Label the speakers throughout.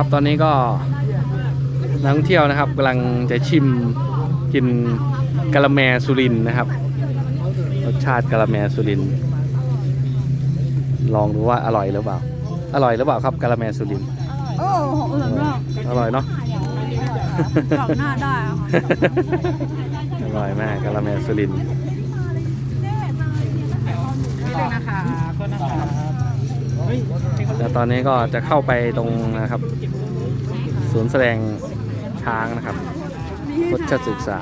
Speaker 1: ครับ ตอนนี้ก็นักท่องเที่ยวนะครับกำลังจะชิมกินกะละแมสุรินทร์นะครับ รสชาติกะละแมสุรินทร์ลองดูว่าอร่อยหรือเปล่า อร่อยหรือเปล่าครับกะละแมสุรินทร์
Speaker 2: โอ้โหอร่อยมาก
Speaker 1: อร่อยเนาะ
Speaker 2: กรอบหน้าได้อะค่ะ
Speaker 1: อร่อยมากกะละแมสุรินทร์
Speaker 3: นะคะก็นะคะเฮ้ย
Speaker 1: แล้วตอนนี้ก็จะเข้าไปตรงนะครับ ศูนย์แสดงช้างนะครับพุทธศึกษา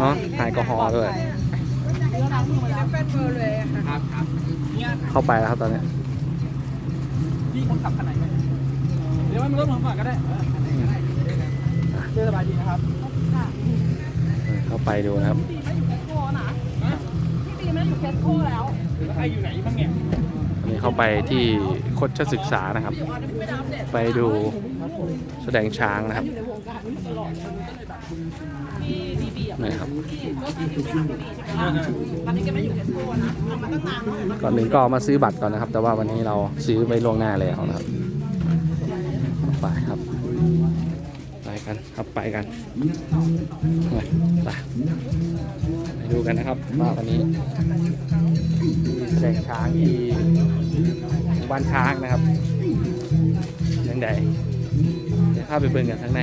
Speaker 1: เนาะถ่ายแอลกอฮอล์ด้วย
Speaker 3: ครับครับเนี่ย
Speaker 1: เข้าไปแล้วครับตอนนี้
Speaker 3: พี่คนขับคันไหนไหมเดี๋ยวมันรถผมก่อนก็ได้เชื่อสบายดีนะครับ
Speaker 1: เข้าไปดูนะครับ
Speaker 3: ใครอยู่ไหนบ้างเนี่ย
Speaker 1: อั นี่เข้าไปที่คดชศึกษานะครับ ไปดูแสดงช้างนะครับนี่ครับก่อนหนึ่งก็มาซื้อบัตรก่อนนะครับ แต่ว่าวันนี้เราซื้อไปล่วงหน้าแล้วนะครับ ไปครับ กันครับไปกันไปไปดูกันนะครับว่าวันนี้แสดงช้างที่บ้านช้างนะครับยังไงเดี๋ยวข้าไปเบิ่งกันข้างใน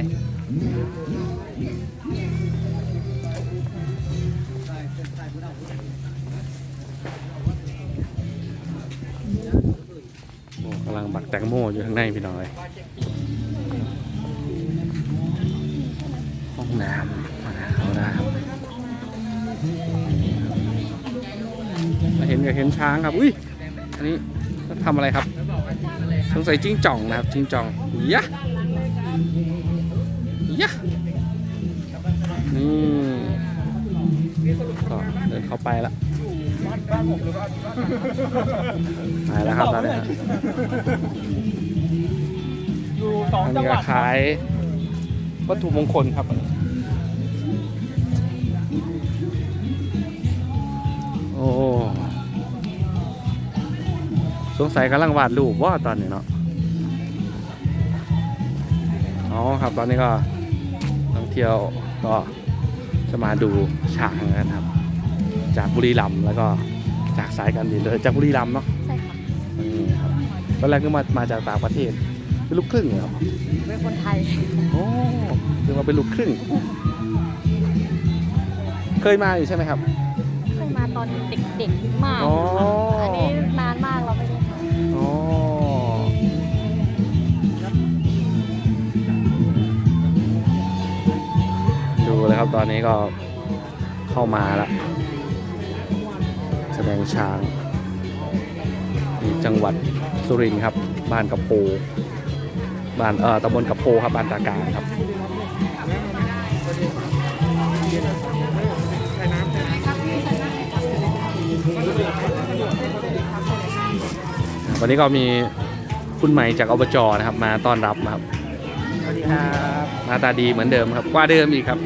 Speaker 1: กำลังบักแตงโมอยู่ข้างในพี่น้อย ห้องน้ำมาเขาน้ำมาเห็นก็เห็นช้างครับ อุ้ย อันนี้ทำอะไรครับ สงสัยจิ้งจ่องนะครับจิ้งจ่องยะยะนี่ก็เดินเข้าไปละ
Speaker 3: บ้านผมหรือบ้าน
Speaker 1: ไปแล้วครับตอนนี้ฮะ
Speaker 3: อยู่สอง
Speaker 1: อัน
Speaker 3: จัง
Speaker 1: นี้
Speaker 3: ห
Speaker 1: ก็
Speaker 3: วัด
Speaker 1: ขาย วัตถุมงคลครับโอ้สงสัยกำลังวาดรูปว่าตอนนี้เนาะอ๋อครับตอนนี้ก็นักท่องเที่ยวก็จะมาดูช้างกันครับ จากบุรีรัมย์แล้วก็จากสายการบินเลยจากบุรีรัมย์เนาะ
Speaker 2: ใช่ค่ะ
Speaker 1: นี่ครับตอนแรกก็มามาจากต่างประเทศเป็นลูกครึ่งเหรอ
Speaker 2: เป็นคนไทย
Speaker 1: โอ้ คือมาเป็นลูกครึ่ง เคยมาอยู่ใช่ไหมครับ
Speaker 2: เคยมาตอนเด็กๆมาก
Speaker 1: อ๋อ
Speaker 2: อันนี้นานมากเราไม่ได้มา
Speaker 1: อ๋อดูเลยครับตอนนี้ก็เข้ามาแล้วแสดงช้างที่จังหวัดสุรินทร์ครับ บ้านกับโพบ้านเอ่อตำบลกับโพครับบ้านตาการครับ วันนี้ก็มีคุณใหม่จากอบจนะครับมาต้อนรับนะครับ
Speaker 3: สวัสดีครับ
Speaker 1: หน้าตาดีเหมือนเดิมครับกว่าเดิมอีกครับ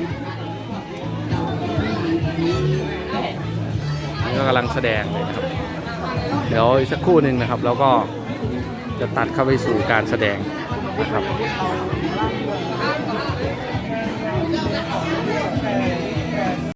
Speaker 1: นี่ก็กำลังแสดงเลยนะครับ เดี๋ยวอีกสักครู่หนึ่งนะครับแล้วก็จะตัดเข้าไปสู่การแสดงนะครับ